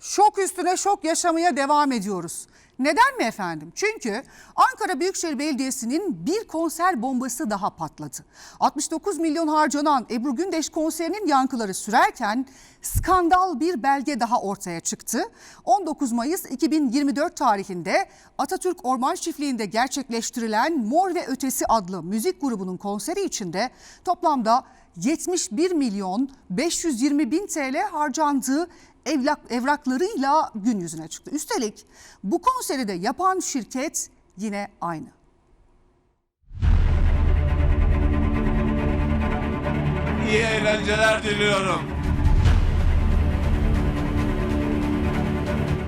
şok üstüne şok yaşamaya devam ediyoruz. Neden mi efendim? Çünkü Ankara Büyükşehir Belediyesi'nin bir konser bombası daha patladı. 69 milyon harcanan Ebru Gündeş konserinin yankıları sürerken skandal bir belge daha ortaya çıktı. 19 Mayıs 2024 tarihinde Atatürk Orman Çiftliği'nde gerçekleştirilen Mor ve Ötesi adlı müzik grubunun konseri içinde toplamda 71 milyon 520 bin TL harcandığı evlak, evraklarıyla gün yüzüne çıktı. Üstelik bu konseri de yapan şirket yine aynı. İyi eğlenceler diliyorum.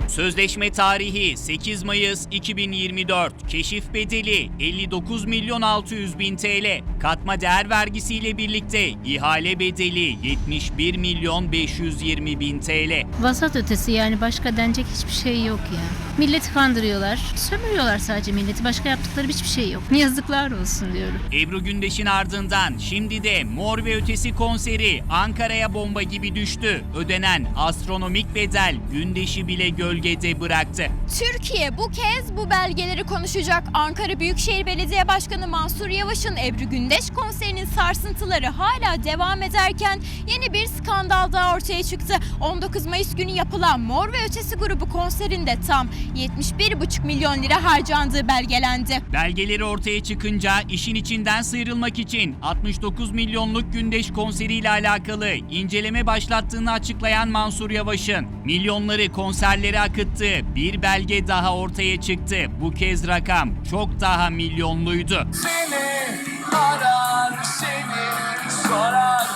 Sözleşme tarihi 8 Mayıs 2024. Keşif bedeli 59 milyon 600 bin TL. Katma değer vergisiyle birlikte ihale bedeli 71 milyon 520 bin TL. Vasat ötesi yani başka denecek hiçbir şey yok ya. Milleti kandırıyorlar. Sömürüyorlar sadece milleti. Başka yaptıkları hiçbir şey yok. Yazıklar olsun diyorum. Ebru Gündeş'in ardından şimdi de Mor ve Ötesi konseri Ankara'ya bomba gibi düştü. Ödenen astronomik bedel Gündeş'i bile gölgede bıraktı. Türkiye bu kez bu belgeleri konuşacak. Ankara Büyükşehir Belediye Başkanı Mansur Yavaş'ın Ebru Gündeş konserinin sarsıntıları hala devam ederken yeni bir skandal daha ortaya çıktı. 19 Mayıs günü yapılan Mor ve Ötesi grubu konserinde tam 71,5 milyon lira harcandığı belgelendi. Belgeleri ortaya çıkınca işin içinden sıyrılmak için 69 milyonluk Gündeş konseriyle alakalı inceleme başlattığını açıklayan Mansur Yavaş'ın milyonları konserlere akıttığı bir belge daha ortaya çıktı. Bu kez rakam çok daha milyonluydu. Seni arar, seni sorar,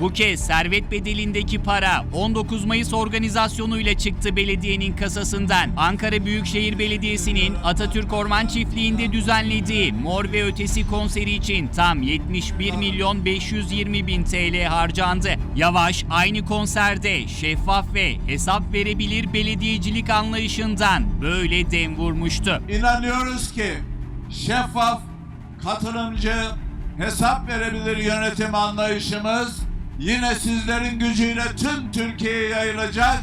Bu kez servet bedelindeki para 19 Mayıs organizasyonuyla çıktı belediyenin kasasından. Ankara Büyükşehir Belediyesi'nin Atatürk Orman Çiftliği'nde düzenlediği Mor ve Ötesi konseri için tam 71 milyon 520 bin TL harcandı. Yavaş aynı konserde şeffaf ve hesap verebilir belediyecilik anlayışından böyle dem vurmuştu. İnanıyoruz ki şeffaf, katılımcı, hesap verebilir yönetim anlayışımız yine sizlerin gücüyle tüm Türkiye'ye yayılacak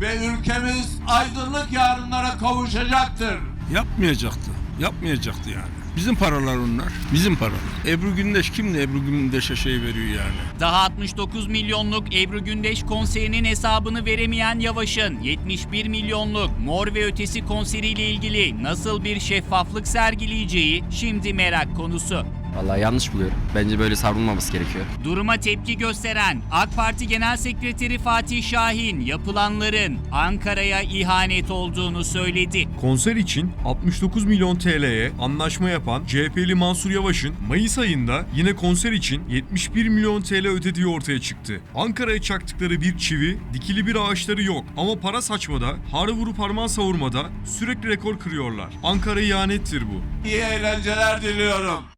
ve ülkemiz aydınlık yarınlara kavuşacaktır. Yapmayacaktı. Yapmayacaktı yani. Bizim paralar onlar. Bizim paralar. Ebru Gündeş kimdi Ebru Gündeş'e şey veriyor yani? Daha 69 milyonluk Ebru Gündeş konserinin hesabını veremeyen Yavaş'ın 71 milyonluk Mor ve Ötesi konseriyle ilgili nasıl bir şeffaflık sergileyeceği şimdi merak konusu. Vallahi yanlış buluyorum. Bence böyle savrulmaması gerekiyor. Duruma tepki gösteren AK Parti Genel Sekreteri Fatih Şahin yapılanların Ankara'ya ihanet olduğunu söyledi. Konser için 69 milyon TL'ye anlaşma yapan CHP'li Mansur Yavaş'ın Mayıs ayında yine konser için 71 milyon TL ödediği ortaya çıktı. Ankara'ya çaktıkları bir çivi, dikili bir ağaçları yok ama para saçmada, harı vurup parmağı savurmada sürekli rekor kırıyorlar. Ankara ihanettir bu. İyi eğlenceler diliyorum.